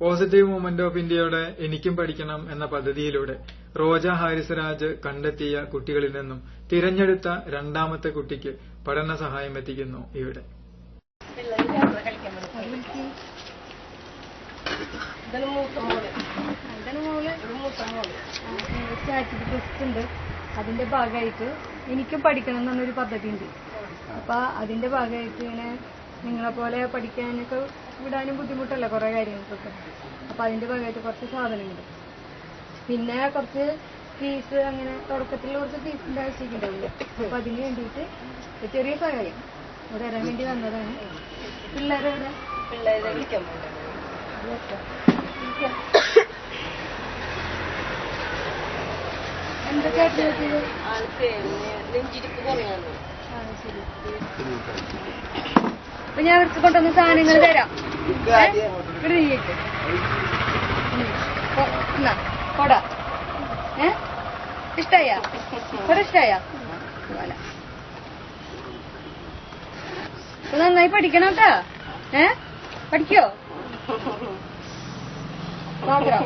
Positive movement of ഇന്ത്യയുടെ എനിക്കും പഠിക്കണം എന്ന പദ്ധതിയിലൂടെ റോജ ഹാരിസ് രാജ് കണ്ടെത്തിയ കുട്ടികളിൽ നിന്നും തിരഞ്ഞെടുത്ത രണ്ടാമത്തെ കുട്ടിക്ക് പഠന സഹായം എത്തിക്കുന്നു ഇവിടെ. അതിന്റെ ഭാഗമായിട്ട് എനിക്കും പഠിക്കണം എന്നൊരു പദ്ധതി ഉണ്ട് അപ്പൊ അതിന്റെ ഭാഗമായിട്ട് ഇങ്ങനെ നിങ്ങളെ പോലെ പഠിക്കാനൊക്കെ വിടാനും ബുദ്ധിമുട്ടല്ല കുറെ കാര്യങ്ങൾക്കൊക്കെ? അപ്പൊ അതിന്റെ ഭാഗമായിട്ട് കുറച്ച് സാധനങ്ങൾ പിന്നെ കുറച്ച് ഫീസ് അങ്ങനെ തുടക്കത്തിൽ കുറച്ച് ഫീസ് ആവശ്യമൊക്കെ ഉണ്ടാവില്ല? അപ്പൊ അതിന് വേണ്ടിയിട്ട് ചെറിയ സഹായം തരാൻ വേണ്ടി വന്നതാണ്. പിള്ളേരെ ആൾക്ക് നെഞ്ചിരിപ്പ് ആ, ശരി. അപ്പൊ ഞാൻ അവർക്ക് കൊണ്ടുവന്ന സാധനങ്ങൾ തരാം. നീക്ക്. ഇഷ്ടായ. അപ്പൊ നന്നായി പഠിക്കണം കേട്ടാ. ഏ? പഠിക്കോ? മാത്രം.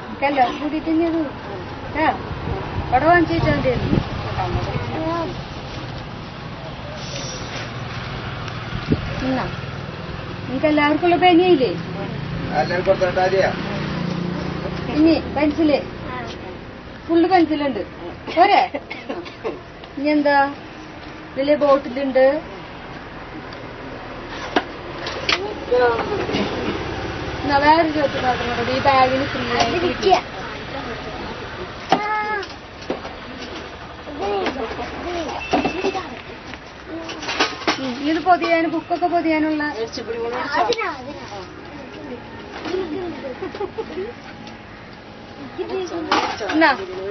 നമുക്കെല്ലാവർക്കും കൂടിയിട്ട് ഇനി മതിയായിരുന്നു എന്നാ നിങ്ങൾക്ക് എല്ലാവർക്കും ഉള്ള പെനിയില്ലേ ഇനി പെൻസിൽ. ഫുള്ള് പെൻസിലുണ്ട്. പോരെ? ഇനി എന്താ? ഇതിൽ ബോട്ടിലുണ്ട്. വേറെ ചോദിച്ചു മാത്രം ഈ ബാഗിന് ഫ്രീ ആയിട്ട് ഇത് പൊതിയാൻ ബുക്കൊക്കെ പൊതിയാനുള്ള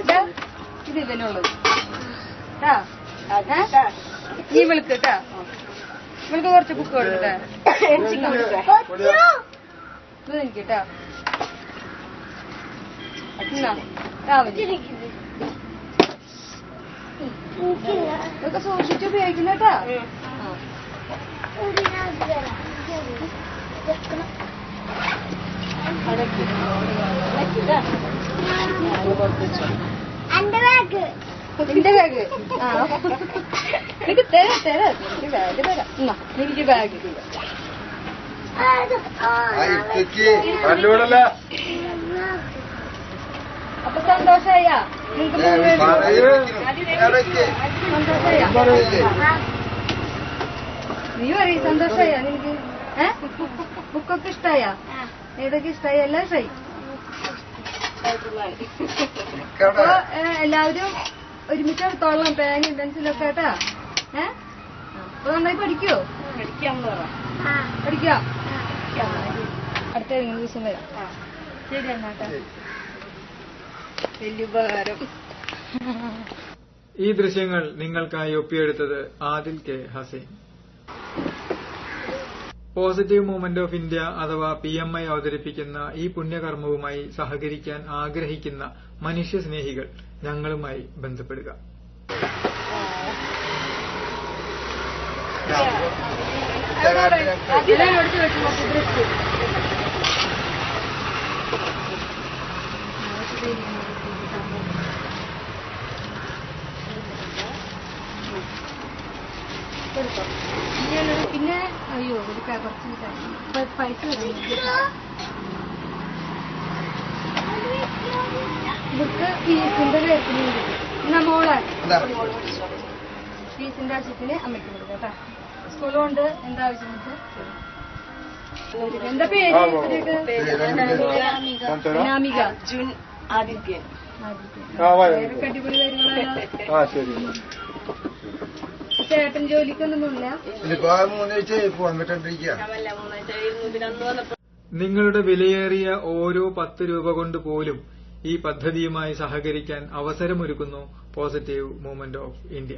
ഇതാ, ഇവനുള്ളത് നീ വിളിക്ക് ഇവൾക്ക് കുറച്ച് ബുക്ക് കൊടുക്കട്ടെ ഇത് എനിക്ക് കേട്ടാ എന്നാ രാവിലെ ഇതൊക്കെ സൂക്ഷിച്ച് ഉപയോഗിക്കുന്ന. നിന്റെ ബാഗ് ആ എനിക്ക് തരാം തരാം നിന്റെ ബാഗ് തരാം എന്നാ ബാഗ് അപ്പൊ സന്തോഷായ സന്തോഷായ നിനക്ക്? ഏ? ബുക്കൊക്കെ ഇഷ്ടായ? ഏതൊക്കെ ഇഷ്ടായ? എല്ലാം ഇഷ്ടായി? അപ്പൊ എല്ലാവരും ഒരുമിച്ച് എടുത്തോളാം. പേനയും പെൻസിലൊക്കെ കേട്ടാ. ഏ? അപ്പൊ നന്നായി പഠിക്കോ? പഠിക്കാം. അടുത്ത ഏതെങ്കിലും ദിവസം വരാം. ശരി എന്നാട്ടാ വലിയ ഉപകാരം ഈ ദൃശ്യങ്ങൾ നിങ്ങൾക്കായി ഒപ്പിയെടുത്തത് Adil K Haseen. Positive movement of India അഥവാ പി എം ഐ അവതരിപ്പിക്കുന്ന ഈ പുണ്യകർമ്മവുമായി സഹകരിക്കാൻ ആഗ്രഹിക്കുന്ന മനുഷ്യസ്നേഹികൾ ഞങ്ങളുമായി ബന്ധപ്പെടുക. അതിനോട് ചോദിച്ചു പിന്നെ അയ്യോ ഒരു കുറച്ച് പൈസ. ഇവർക്ക് ഫീസിന്റെ കാര്യത്തിന് മോളെ. ഫീസിന്റെ ആവശ്യത്തിന് അമ്മയ്ക്ക് കൊടുക്കാം കേട്ടോ. സ്കൂൾ കൊണ്ട് എന്താ ആവശ്യം വെച്ചാൽ എന്താ പേര്? നാമിക അർജുൻ ആദിത്യൻ ആദിത്യൻ അടിപൊളി കാര്യങ്ങളാണ്. ആ ശരി. ചേട്ടൻ ജോലിക്കൊന്നും ഇനിയിപ്പോ മൂന്നാഴ്ച നിങ്ങളുടെ വിലയേറിയ ഓരോ പത്ത് രൂപ കൊണ്ട് പോലും ഈ പദ്ധതിയുമായി സഹകരിക്കാൻ അവസരമൊരുക്കുന്നു പോസിറ്റീവ് മൂവ്മെന്റ് ഓഫ് ഇന്ത്യ.